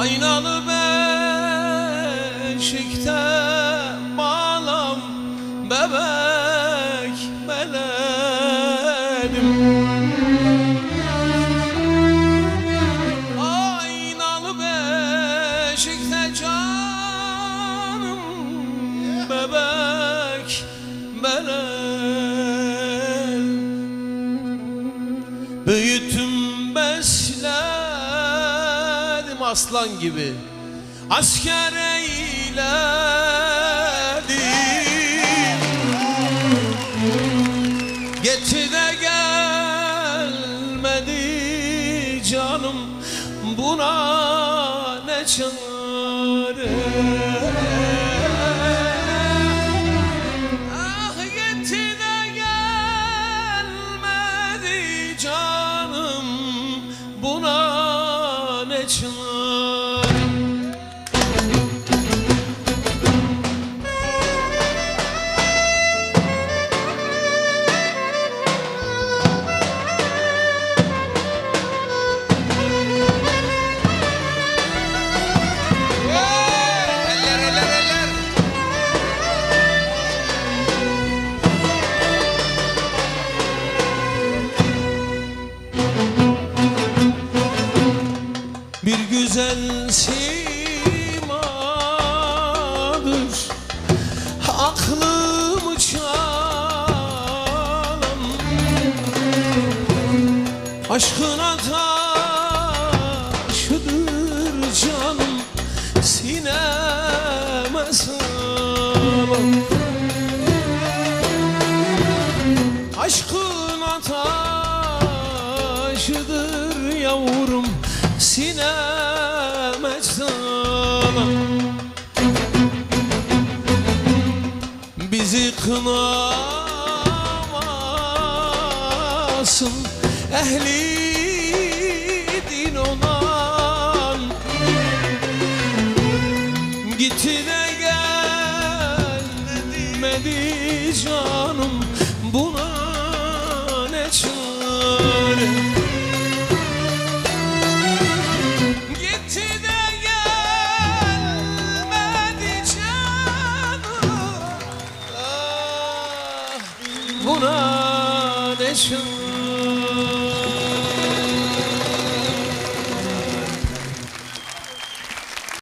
Aynalı beşikte balam bebek meledim Aynalı beşikte canım bebek meledim Büyütüm aslan gibi Asker eyledim. Gitti de gelmedi canım Buna ne çare? Ah güzel simadır. Aklımı çalan Aşkına taşıdır canım. Sineme sığmam. Aşkına taşıdır yavrum. Sineme Bizi kınamasın. Ehli din olan Gitti de gelmedi canım. Buna ne çare Buna ne